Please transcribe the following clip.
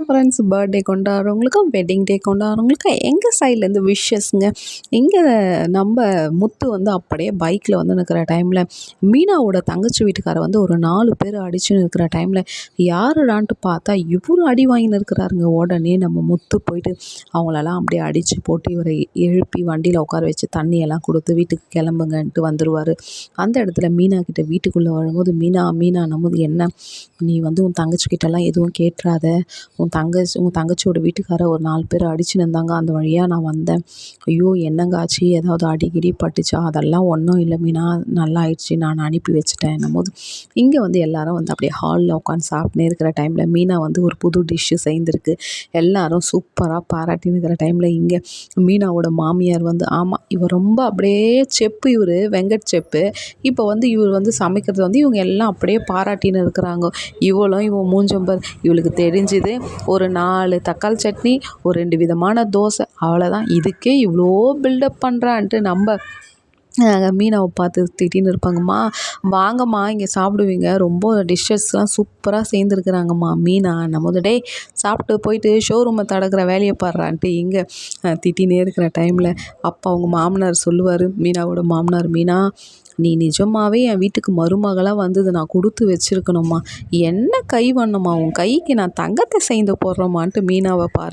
Friends birthday கொண்டாடுறவங்களுக்கும் wedding day கொண்டாடுறவங்களுக்கும் எங்கள் சைட்லேருந்து விஷஸ்ங்க இங்கே நம்ம முத்து வந்து அப்படியே பைக்கில் வந்து நிற்கிற டைமில் மீனாவோட தங்கச்சி வீட்டுக்காரர் வந்து ஒரு நாலு பேர் அடிச்சுன்னு இருக்கிற டைமில் யாருடான்ட்டு பார்த்தா இவ்வளோ அடி வாங்கின்னு இருக்கிறாருங்க. உடனே நம்ம முத்து போயிட்டு அவங்களெல்லாம் அப்படியே அடித்து போட்டு இவரை எழுப்பி வண்டியில் உட்கார வச்சு தண்ணியெல்லாம் கொடுத்து வீட்டுக்கு கிளம்புங்கன்ட்டு வந்துடுவார் அந்த இடத்துல மீனா கிட்ட வீட்டுக்குள்ளே வரும்போது மீனா மீனா நம்மது என்ன? நீ வந்து உன் தங்கச்சி கிட்டலாம் எதுவும் கேட்டுறாத உன் உன் தங்கச்சி உங்கள் தங்கச்சியோட வீட்டுக்காரர் ஒரு நாலு பேர் அடிச்சுன்னு இருந்தாங்க. அந்த வழியாக நான் வந்தேன். ஐயோ என்னங்க ஆச்சு? ஏதாவது அடிக்கடி பட்டுச்சா? அதெல்லாம் ஒன்றும் இல்லை மீனா. நல்லா ஆயிடுச்சு. நான் அனுப்பி வச்சுட்டேன் என்னும்போது. இங்கே வந்து எல்லாரும் வந்து அப்படியே ஹாலில் உட்காந்து சாப்பிட்னே இருக்கிற டைமில் மீனா வந்து ஒரு புது டிஷ்ஷு செய்திருக்கு எல்லாரும் சூப்பராக பாராட்டின்னு இருக்கிற டைமில் இங்கே மீனாவோட மாமியார் வந்து ஆமாம் இவர் ரொம்ப அப்படியே செப்பு இவர் வெங்கட் செப்பு. இப்போ வந்து இவர் வந்து சமைக்கிறது வந்து இவங்க எல்லாம் அப்படியே பாராட்டின்னு இருக்கிறாங்க. இவளும் இவன் மூஞ்சம்பர் இவளுக்கு தெரிஞ்சுது. ஒரு நாலு தக்காளி சட்னி ஒரு ரெண்டு விதமான தோசை. அவ்வளோதான் இதுக்கே இவ்வளோ பில்டப் பண்ணுறான்ட்டு நம்ம மீனாவை பார்த்து திட்டின்னு இருப்பாங்கம்மா. வாங்கம்மா இங்கே சாப்பிடுவீங்க. ரொம்ப டிஷ்ஷஸ்லாம் சூப்பராக சேர்ந்துருக்குறாங்கம்மா மீனா. நம்ம டே சாப்பிட்டு போயிட்டு ஷோரூமை தடக்கிற வேலையை பாடுறான்ட்டு இங்கே திட்டினே இருக்கிற டைமில் அப்போ அவங்க மாமனார் சொல்லுவார் மீனாவோட மாமனார் மீனா நீ நிஜமாவே என் வீட்டுக்கு மருமகளாக வந்தது நான் கொடுத்து வச்சுருக்கணும்மா. என்ன கை வண்ணம்மா உன் கைக்கு நான் தங்கத்தை சேர்ந்து போடுறோமான்ட்டு மீனாவை பாரு